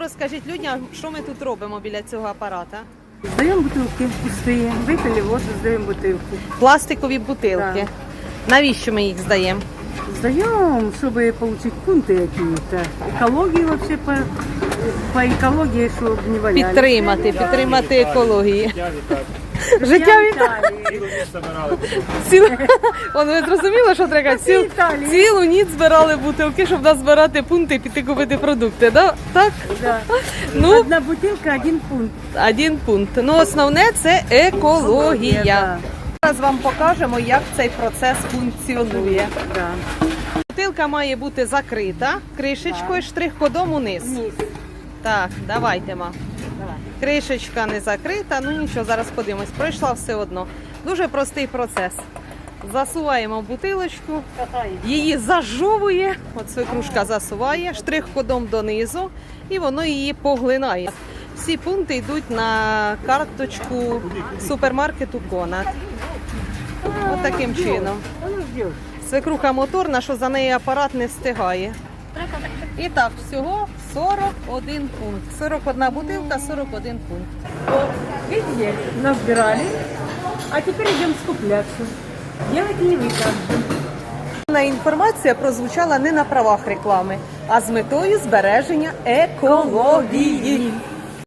розкажіть людям, що ми тут робимо біля цього апарата. Сдаем бутылки пустые. Выпили воду, сдаем бутылки. Пластикові бутилки. Так. Навіщо ми їх здаємо? Сдаем, чтобы получить пункты какие-то. Экологии вообще по, по экологии, чтобы не валялись. Підтримати, підтримати екологію. Життя від Італії. цілу. Ви зрозуміли, що треба Ціл... Італії. цілу ніч збирали бутилки, щоб назбирати пункти і піти купити продукти. Да? Так? Да. Ну, Одна бутылка, один пункт. один пункт. Ну, основне це екологія. Зараз вам покажемо, як цей процес функціонує. Да. Бутилка має бути закрита кришечкою, штрих-кодом униз. Вниз. Так, давайте, ма. Кришечка не закрита, ну нічого, зараз подивимось. Пройшла все одно. Дуже простий процес. Засуваємо бутилочку, її зажовує, от свекрушка засуває, штрих-кодом донизу, і воно її поглинає. Всі пункти йдуть на карточку супермаркету Конат. От таким чином. Свекруха моторна, що за неї апарат не встигає. І так, всього 41 пункт. 41 бутылка, 41 пункт. Вот, видите, набирали. А теперь идем скупляться. Делать не вы інформація прозвучала не на правах реклами, а з метою збереження екології.